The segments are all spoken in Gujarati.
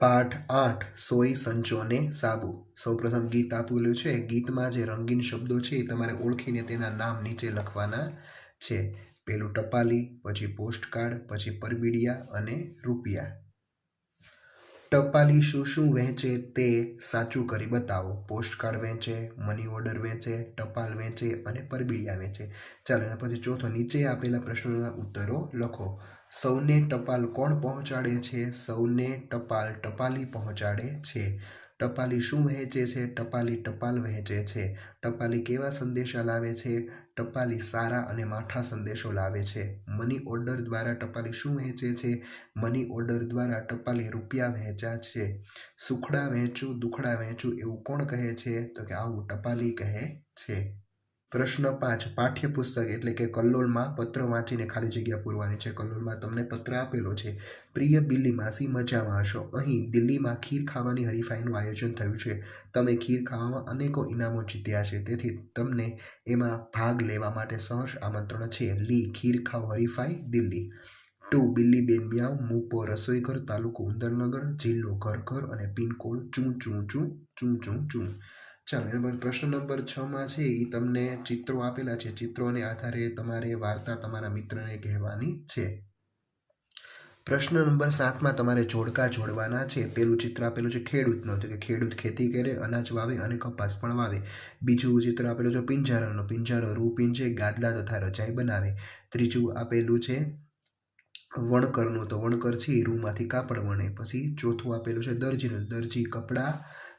પાઠ આઠ સોય સંચોને સાબુ. સૌપ્રથમ ગીત આપેલું છે. ગીતમાં જે રંગીન શબ્દો છે એ તમારે ઓળખીને તેના નામ નીચે લખવાના છે. પેલું ટપાલી, પછી પોસ્ટકાર્ડ, પછી પરબીડિયા અને રૂપિયા. ટપાલી શું શું વહેંચે તે સાચું કરી બતાવો. પોસ્ટકાર્ડ વહેંચે મની ઓર્ડર વહેંચે ટપાલ વહેંચે અને પરબીડિયા વહેંચે ચાલો, એના પછી ચોથો નીચે આપેલા પ્રશ્નોના ઉત્તરો લખો. સૌને ટપાલ કોણ પહોંચાડે છે? સૌને ટપાલ ટપાલી પહોંચાડે છે. ટપાલી શું વહેંચે છે? ટપાલી ટપાલ વહેંચે છે. ટપાલી કેવા સંદેશા લાવે છે? ટપાલી સારા અને માઠા સંદેશો લાવે છે. મની ઓર્ડર દ્વારા ટપાલી શું વહેંચે છે? મની ઓર્ડર દ્વારા ટપાલી રૂપિયા વહેંચ્યા છે. સુખડા વહેંચું, દુખડા વહેંચું એવું કોણ કહે છે? તો કે આવું ટપાલી કહે છે. પ્રશ્ન પાંચ, પાઠ્યપુસ્તક એટલે કે કલ્લોલમાં પત્ર વાંચીને ખાલી જગ્યા પૂરવાની છે. કલ્લોલમાં તમને પત્ર આપેલો છે, પ્રિય બિલ્લી માસી, મજામાં હશો? અહીં દિલ્હીમાં ખીર ખાવાની હરીફાઈનું આયોજન થયું છે. તમે ખીર ખાવામાં અનેકો ઇનામો જીત્યા છે. તેથી તમને એમાં ભાગ લેવા માટે સહર્ષ આમંત્રણ છે. લી, ખીર ખાવ હરીફાઈ, દિલ્હી. ટુ બિલ્લી બેન મ્યાવ મુપો રસોઈઘર, તાલુકો ઉંદરનગર, જિલ્લો ઘરઘર અને પિનકોડ ચૂં ચૂં ચૂં ચૂં ચૂં ચૂં. ચાલો એમાં પ્રશ્ન નંબર છમાં છે એ તમને ચિત્રો આપેલા છે. ચિત્રોને આધારે તમારે વાર્તા તમારા મિત્રને કહેવાની છે. પ્રશ્ન નંબર સાતમાં તમારે જોડકા જોડવાના છે. પેલું ચિત્ર આપેલું છે ખેડૂતનું. તો કે ખેડૂત ખેતી કરે, અનાજ વાવે અને કપાસ પણ વાવે. બીજું ચિત્ર આપેલું છે પિંજારાનું. પિંજારો રૂ પીંજે ગાદલા તથા રજાઈ બનાવે. ત્રીજું આપેલું છે વણકરનું. તો વણકર છે, રૂમાંથી કાપડ વણે. પછી ચોથું આપેલું છે દરજીનું. દરજી કપડાં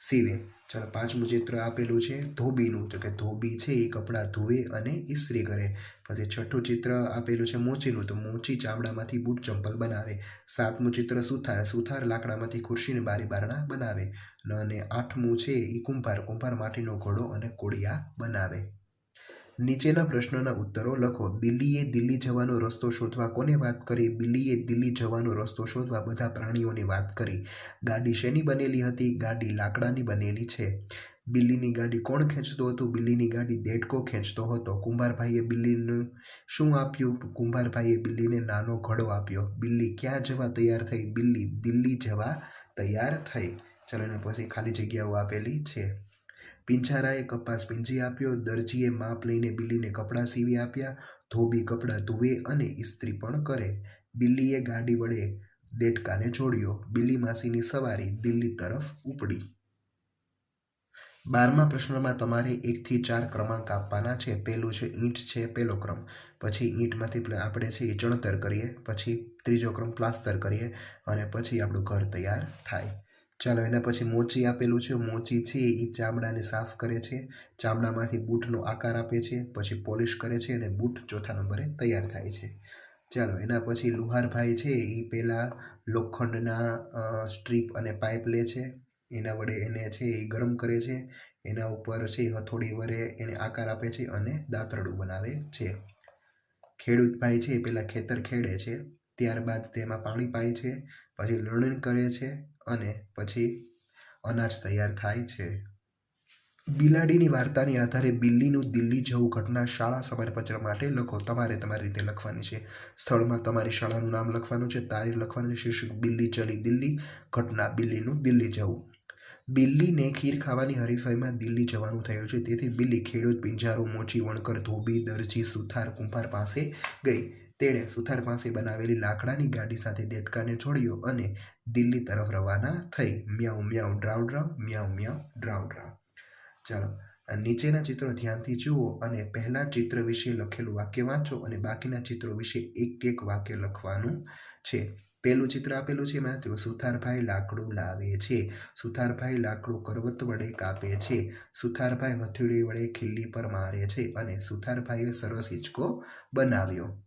સીવે. ચાલો પાંચમું ચિત્ર આપેલું છે. ધોબીનું, તો કે ધોબી છે એ કપડાં ધોવે અને ઇસ્ત્રી કરે. પછી છઠ્ઠું ચિત્ર આપેલું છે મોચીનું, તો મોચી ચામડામાંથી બૂટ ચંપલ બનાવે. સાતમું ચિત્ર સુથાર સુથાર લાકડામાંથી ખુરશીને બારી બારણા બનાવે. અને આઠમું છે એ કુંભાર કુંભાર માટીનો ઘોડો અને કોડિયા બનાવે. નીચેના પ્રશ્નોના ઉત્તરો લખો. બિલ્લીએ દિલ્હી જવાનો રસ્તો શોધવા કોને વાત કરી? બિલ્લીએ દિલ્હી જવાનો રસ્તો શોધવા બધા પ્રાણીઓની વાત કરી. ગાડી શેની બનેલી હતી? ગાડી લાકડાની બનેલી છે. બિલ્લીની ગાડી કોણ ખેંચતું હતું? બિલ્લીની ગાડી દેડકો ખેંચતો હતો. કુંભારભાઈએ બિલ્લીનું શું આપ્યું? કુંભારભાઈએ બિલ્લીને નાનો ઘડો આપ્યો. બિલ્લી ક્યાં જવા તૈયાર થઈ? બિલ્લી દિલ્હી જવા તૈયાર થઈ. ચલો એના પછી ખાલી જગ્યાઓ આપેલી છે. પિંજારાએ કપાસ પીંજી આપ્યો, દરજીએ માપ લઈને બિલ્લીને કપડાં સીવી આપ્યા, ધોબી કપડાં ધોવે અને ઇસ્ત્રી પણ કરે. બિલ્લીએ ગાડી વડે દેડકાને જોડ્યો. બિલ્લી માસીની સવારી દિલ્હી તરફ ઉપડી. બારમા પ્રશ્નમાં તમારે એકથી ચાર ક્રમાંક આપવાના છે. પહેલું છે ઈંટ છે પહેલો ક્રમ. પછી ઈંટમાંથી આપણે છે ચણતર કરીએ, પછી ત્રીજો ક્રમ પ્લાસ્ટર કરીએ અને પછી આપણું ઘર તૈયાર થાય. ચાલો એના પછી મોચી આપેલું છે. મોચી છે એ ચામડાને સાફ કરે છે. ચામડામાંથી બૂટનો આકાર આપે છે. પછી પોલિશ કરે છે અને બૂટ ચોથા નંબરે તૈયાર થાય છે. ચાલો એના પછી લુહારભાઈ છે એ પહેલાં લોખંડના સ્ટ્રીપ અને પાઇપ લે છે. એના વડે એને છે એ ગરમ કરે છે. એના ઉપર છે હથોડી વડે એને આકાર આપે છે અને દાંતરડું બનાવે છે. ખેડૂતભાઈ છે એ પહેલાં ખેતર ખેડે છે. ત્યારબાદ તેમાં પાણી પાય છે. પછી લણણ કરે છે. અને પછી અનાજ તૈયાર થાય છે. બિલાડીની વાર્તાની આધારે બિલ્લીનું દિલ્હી જવું ઘટના શાળા સમારપત્ર માટે લખો. તમારે તમારી રીતે લખવાની છે. સ્થળમાં તમારી શાળાનું નામ લખવાનું છે, તારીખ લખવાની છે, શીર્ષક બિલ્લી ચલી દિલ્હી, ઘટના બિલ્લીનું દિલ્હી જવું. બિલ્લીને ખીર ખાવાની હરીફાઈમાં દિલ્હી જવાનું થયું છે. તેથી બિલ્લી ખેડૂત, પિંજારો, મોચી, વણકર, ધોબી, દરજી, સુથાર, કુંભાર પાસે ગઈ. તેણે સુથાર પાસે બનાવેલી લાકડાની ગાડી સાથે દેડકાને છોડ્યો અને દિલ્હી તરફ રવાના થઈ. મ્યાઉ મ્યાઉ, ડ્રાઉ ડ્રાઉ, મ્યાઉ મ્યાઉ, ડ્રાઉ ડ્રાઉ. ચાલો નીચેના ચિત્રો ધ્યાનથી જુઓ અને પહેલા ચિત્ર વિશે લખેલું વાક્ય વાંચો અને બાકીના ચિત્રો વિશે એક એક વાક્ય લખવાનું છે. પહેલું ચિત્ર આપેલું છે એમાં સુથારભાઈ લાકડું લાવે છે. સુથારભાઈ લાકડું કરવત વડે કાપે છે. સુથારભાઈ હથેળી વડે ખીલ્લી પર મારે છે. અને સુથારભાઈએ સરસ હિંચકો બનાવ્યો.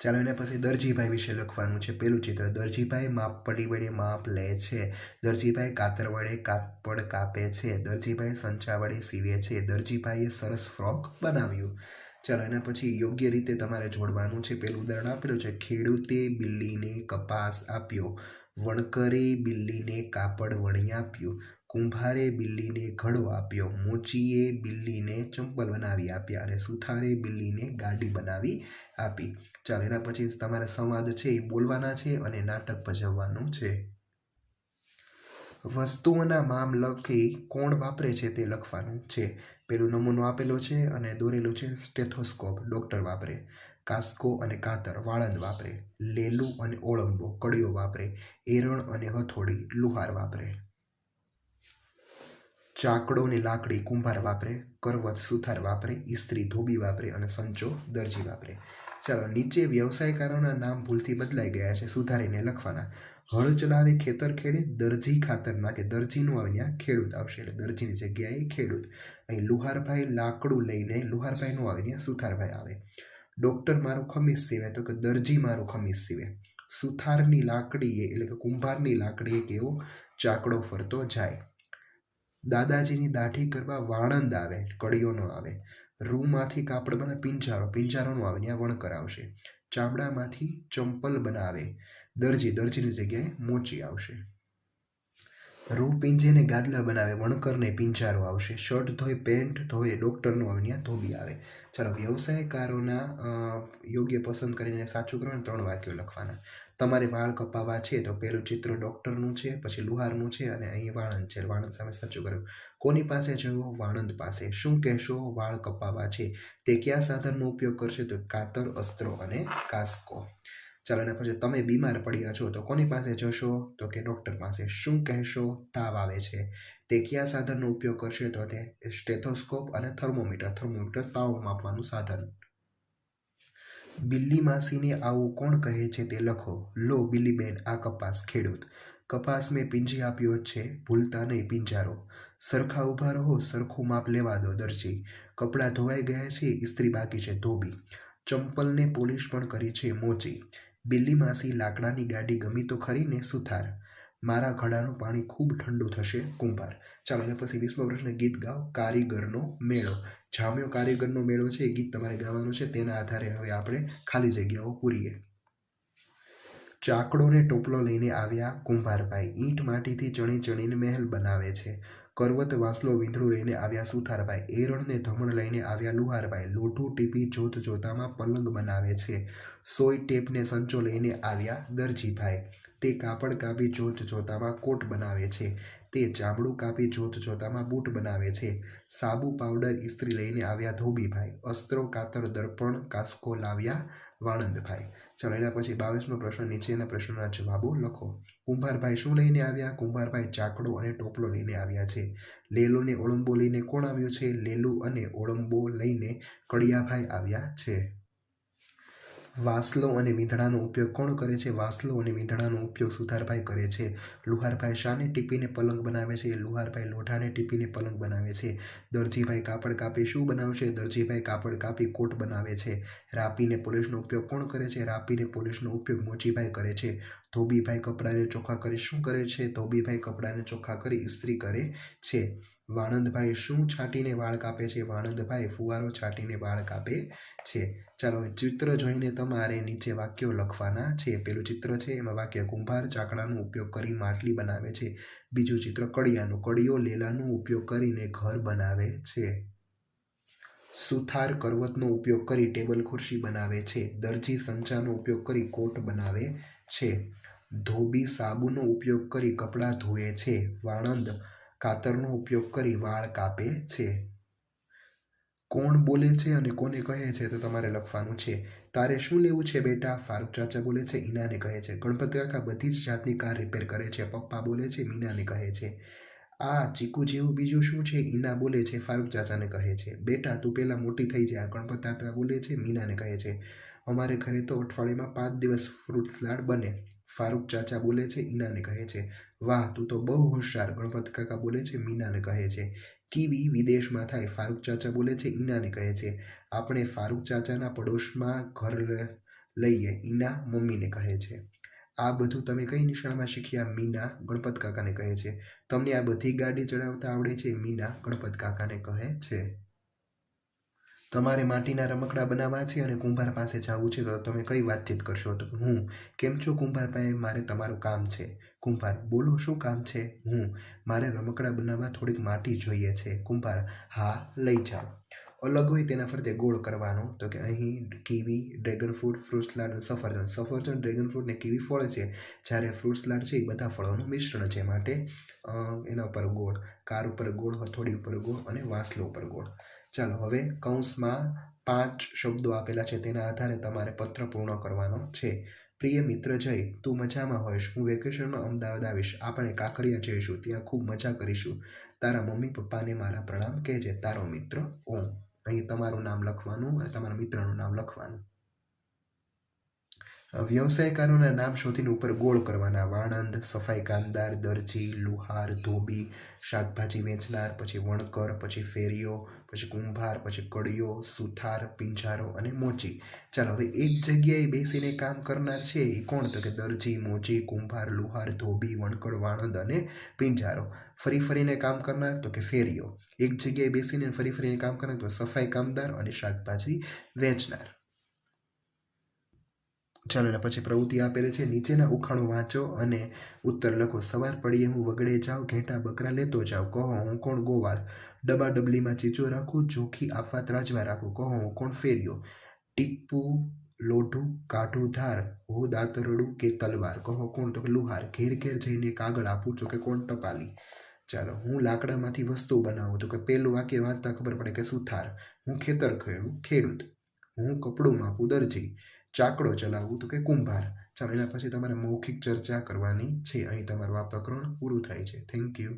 ચાલો એના પછી દરજીભાઈ વિશે લખવાનું છે. પેલું ચિત્ર, દરજીભાઈ માપપટ્ટી વડે માપ લે છે. દરજીભાઈ કાતર વડે કાપડ કાપે છે. દરજીભાઈ સંચા વડે સીવે છે. દરજીભાઈએ સરસ ફ્રોક બનાવ્યું. ચાલો એના પછી યોગ્ય રીતે તમારે જોડવાનું છે. પેલું ઉદાહરણ આપેલું છે, ખેડૂતે બિલ્લીને કપાસ આપ્યો. વણકરે બિલ્લીને કાપડ વણી આપ્યું. કુંભારે બિલ્લીને ઘડો આપ્યો. મોચીએ બિલ્લીને ચંપલ બનાવી આપ્યા અને સુથારે બિલ્લીને ગાડી બનાવી આપી. ચાલો, એના પછી તમારા સંવાદ છે એ બોલવાના છે અને નાટક ભજવવાનું છે. વસ્તુઓના નામ લખી કોણ વાપરે છે તે લખવાનું છે. પેલું નમૂનો આપેલો છે અને દોરેલું છે સ્ટેથોસ્કોપ. ડૉક્ટર વાપરે. કાસ્કો અને કાતર વાળંદ વાપરે. લેલું અને ઓળંબો કડીઓ વાપરે. એરણ અને હથોડી લુહાર વાપરે. ચાકડો અને લાકડી, કુંભાર વાપરે, કરવત, સુથાર વાપરે, ઇસ્ત્રી, ધોબી વાપરે અને સંચો, દરજી વાપરે. ચાલો, નીચે વ્યવસાયકારોના નામ ભૂલથી બદલાઈ ગયા છે, સુધારીને લખવાના. હળ ચલાવે, ખેતર ખેડે, દરજી ખાતર નાખે. દરજીનું આવે ખેડૂત આવશે. એટલે દરજીની જગ્યાએ ખેડૂત. અહીં લુહારભાઈ લાકડું લઈને લુહારભાઈનું આવે ત્યાં સુથારભાઈ આવે. ડૉક્ટર, મારું ખમીસ સીવે. તો કે, દરજી, મારું ખમીસ સીવે. સુથારની લાકડીએ, એટલે કે કુંભારની લાકડીએ કેવો? ચાકડો ફરતો જાય. દાદાજીની દાઢી કરવા વાણંદ આવે, કડીઓનો આવે. રૂમાંથી કાપડ બને પિંજારો પિંજારોનો આવે, ત્યાં વણકર આવશે ચામડામાંથી ચંપલ બનાવે, દરજી, દરજીની જગ્યાએ મોચી આવશે. રૂ પિંજેને ગાદલા બનાવે, વણકરને પિંજારો આવશે. શર્ટ ધોઈ પેન્ટ ધોવે ડૉક્ટરનો આવે, ત્યાં ધોબી આવે. ચાલો, વ્યવસાયકારોના યોગ્ય પસંદ કરીને સાચું કરવાનું, ત્રણ વાક્યો લખવાના. તમારે વાળ કપાવવા છે તો પહેલું ચિત્ર ડૉક્ટરનું છે, પછી લુહારનું છે અને અહીં વાણંદ છે. વાણંદ સામે સાચું કર્યું. કોની પાસે જવો વાણંદ પાસે. શું કહેશો? વાળ કપાવવા છે. તે કયા સાધનનો ઉપયોગ કરશે? તો કાતર, અસ્ત્રો અને કાસ્કો. ચાલો એના પછી તમે બીમાર પડ્યા છો તો કોની પાસે જશો? તો કે ડૉક્ટર પાસે. શું કહેશો? તાવ આવે છે. તે કયા સાધનનો ઉપયોગ કરશે? તો તે સ્ટેથોસ્કોપ અને થર્મોમીટર. થર્મોમીટર તાવ માપવાનું સાધન. બિલ્લી માસીને આવું કોણ કહે છે તે લખો. લો, બિલ્લીબેન, આ કપાસ ખેડૂત. કપાસ મેં પીંજી આપ્યો છે, ભૂલતા નહીં, પિંજારો. સરખા ઊભા રહો, સરખું માપ લેવા દો, દરજી. કપડાં ધોવાઈ ગયા છે, ઇસ્ત્રી બાકી છે, ધોબી. ચંપલને પોલિશ પણ કરી છે, મોચી. બિલ્લી માસી લાકડાની ગાડી ગમી તો ખરીને સુથાર. મારા ઘડાનું પાણી ખૂબ ઠંડુ થશે, કુંભાર. ચાલો એના પછી વીસમો પ્રશ્ન ગીત ગાઓ. કારીગરનો મેળો. જામ્યો કારીગરનો મેળો છે, એ ગીત તમારે ગાવાનું છે, તેના આધારે હવે આપણે ખાલી જગ્યાઓ પૂરીએ. ચાકડોને ટોપલો લઈને આવ્યા કુંભારભાઈ. ઈંટ માટીથી ચણી ચણીને મહેલ બનાવે છે. કરવત વાંસલો વીંધળું લઈને આવ્યા સુથારભાઈ. એરણને ધમણ લઈને આવ્યા લુહારભાઈ. લોઢું ટીપી જોત જોતામાં પલંગ બનાવે છે. સોય ટેપને સંચો લઈને આવ્યા દરજીભાઈ. તે કાપડ કાપી જોત જોતામાં કોટ બનાવે છે. તે ચામડું કાપી જોત જોતામાં બૂટ બનાવે છે. સાબુ પાવડર ઇસ્ત્રી લઈને આવ્યા ધોબીભાઈ. અસ્ત્રો, કાતર, દર્પણ, કાસ્કો લાવ્યા વાણંદભાઈ. ચાલો, એના પછી બાવીસમો પ્રશ્ન, નીચેના પ્રશ્નોના જવાબો લખો. કુંભારભાઈ શું લઈને આવ્યા? કુંભારભાઈ ચાકડો અને ટોપલો લઈને આવ્યા છે. લેલુને ઓળંબો લઈને કોણ આવ્યું છે? લેલું અને ઓળંબો લઈને કડિયાભાઈ આવ્યા છે. વાસલો અને વીંધણાનો ઉપયોગ કોણ કરે છે? વાસલો અને વીંધણાનો ઉપયોગ સુથારભાઈ કરે છે. લુહારભાઈ શાને ટીપીને પલંગ બનાવે છે. લુહારભાઈ લોઢાને ટીપીને પલંગ બનાવે છે. દરજીભાઈ કાપડ કાપી શું બનાવશે? દરજીભાઈ કાપડ કાપી કોટ બનાવે છે. રાપીને પોલીસનો ઉપયોગ કોણ કરે છે? રાપીને પોલીસનો ઉપયોગ મોચીભાઈ કરે છે. ધોબીભાઈ કપડાને ચોખ્ખા કરી શું કરે છે? ધોબીભાઈ કપડાને ચોખ્ખા કરી ઇસ્ત્રી કરે છે. વાણંદભાઈ શું છાંટીને વાળ કાપે છે? વાણંદભાઈ ફુવારો છાંટીને વાળ કાપે છે. ચાલો ચિત્ર જોઈને તમારે નીચે વાક્યો લખવાના છે. પેલું ચિત્ર છે, એમાં વાક્ય કુંભાર ચાકડાનો ઉપયોગ કરી માટલી બનાવે છે. બીજું ચિત્ર કડિયાનું કડિયો લેલાનો ઉપયોગ કરીને ઘર બનાવે છે. સુથાર કરવતનો ઉપયોગ કરી ટેબલ ખુરશી બનાવે છે. દરજી સંચાનો ઉપયોગ કરી કોટ બનાવે છે. ધોબી સાબુનો ઉપયોગ કરી કપડાં ધોવે છે. વાણંદ કાતરનો ઉપયોગ કરી વાળ કાપે છે. કોણ બોલે છે અને કોને કહે છે તો તમારે લખવાનું છે. તારે શું લેવું છે બેટા? ફારૂક ચાચા બોલે છે, ઈનાને કહે છે. ગણપત કાકા બધી જ જાતની કાર રિપેર કરે છે. પપ્પા બોલે છે, મીનાને કહે છે. આ ચીકુ જેવું બીજું શું છે? ઈના બોલે છે, ફારૂક ચાચાને કહે છે. બેટા, તું પહેલાં મોટી થઈ જા. ગણપત કાકા બોલે છે, મીનાને કહે છે. અમારે ઘરે તો અઠવાડિયામાં પાંચ દિવસ ફ્રૂટ સલાડ બને. ફારૂક ચાચા બોલે છે, ઈનાને કહે છે, વાહ, તું તો બહુ હોશિયાર, ગણપત કાકા બોલે છે, મીનાને કહે છે. કીવી વિદેશમાં થાય, ફારૂક ચાચા બોલે છે, ઈનાને કહે છે. આપણે ફારૂક ચાચાના પડોશમાં ઘર લઈએ, ઈના મમ્મીને કહે છે. આ બધું તમે કઈ નિશાળમાં શીખ્યા? મીના ગણપત કાકાને કહે છે. તમને આ બધી ગાડી ચડાવતા આવડે છે, મીના ગણપત કાકાને કહે છે. તમારે માટીના રમકડા બનાવવા છે અને કુંભાર પાસે જવું છે, તો તમે કઈ વાતચીત કરશો? તો હું, કેમ છો કુંભારભાઈ મારે તમારું કામ છે. કુંભાર, બોલો, શું કામ છે? હું, મારે રમકડા બનાવવા થોડીક માટી જોઈએ છે. કુંભાર, હા, લઈ જાઓ. અલગ હોય તેના ફરતે ગોળ કરવાનો. તો કે અહીં kiwi, dragon fruit fruit salad અને સફરજન. સફરજન, ડ્રેગન ફ્રૂટ ને કીવી ફળ છે. જ્યારે ફ્રૂટ સલાડ છે, એ બધા ફળોનું મિશ્રણ છે માટે એના ઉપર ગોળ. કાર ઉપર ગોળ હથોડી ઉપર ગોળ અને વાસલો ઉપર ગોળ. ચાલો હવે કૌંસમાં પાંચ શબ્દો આપેલા છે. તેના આધારે તમારે પત્ર પૂર્ણ કરવાનો છે. પ્રિય મિત્ર જય, તું મજામાં હોઈશ. હું વેકેશનમાં અમદાવાદ આવીશ. આપણે કાંકરિયા જઈશું. ત્યાં ખૂબ મજા કરીશું. તારા મમ્મી પપ્પાને મારા પ્રણામ કહેજે. તારો મિત્ર ઓમ. અહીં તમારું નામ લખવાનું અને તમારા મિત્રનું નામ લખવાનું. વ્યવસાયકારોના નામ શોધીને ઉપર ગોળ કરવાના. વાણંદ, સફાઈ કામદાર, દરજી, લુહાર, ધોબી, શાકભાજી વેચનાર, પછી વણકર, પછી ફેરીઓ, પછી કુંભાર, પછી કડીઓ, સુથાર, પિંજારો અને મોચી. ચાલો, હવે એક જગ્યાએ બેસીને કામ કરનાર છે એ કોણ? તો કે દરજી, મોચી, કુંભાર, લુહાર, ધોબી, વણકર, વાણંદ અને પિંજારો. ફરી ફરીને કામ કરનાર તો કે ફેરીઓ. એક જગ્યાએ બેસીને ફરી ફરીને કામ કરનાર તો સફાઈ કામદાર અને શાકભાજી વેચનાર. ચાલો એના પછી પ્રવૃત્તિ આપેલી છે. નીચેના ઉખાણો વાંચો અને ઉત્તર લખો. સવાર પડીએ, હું વગડે જાઉં, ઘેટા બકરા લેતો જાઉં. કહો, હું કોણ? ગોવાળ. ડબા ડબલીમાં ચીચો રાખું જોખી આફા ત્રાજવા રાખું. કહો, હું કોણ ફેર્યો? ટીપું લોઢું, કાઢું ધાર હું દાંતરડું કે તલવાર. કહો, કોણ તો? કે લુહાર. ઘેર ઘેર જઈને કાગળ આપું તો કે કોણ ટપાલી? ચાલો, હું લાકડામાંથી વસ્તુ બનાવું તો કે પહેલું વાક્ય વાંચતા ખબર પડે કે સુથાર. હું ખેતર ખેડું ખેડૂત. હું કપડું માપું દરજી. ચાકડો ચલાવવું તો કે કુંભાર. ચાલો એના પછી તમારે મૌખિક ચર્ચા કરવાની છે. અહીં તમારું આ પ્રકરણ પૂરું થાય છે. Thank you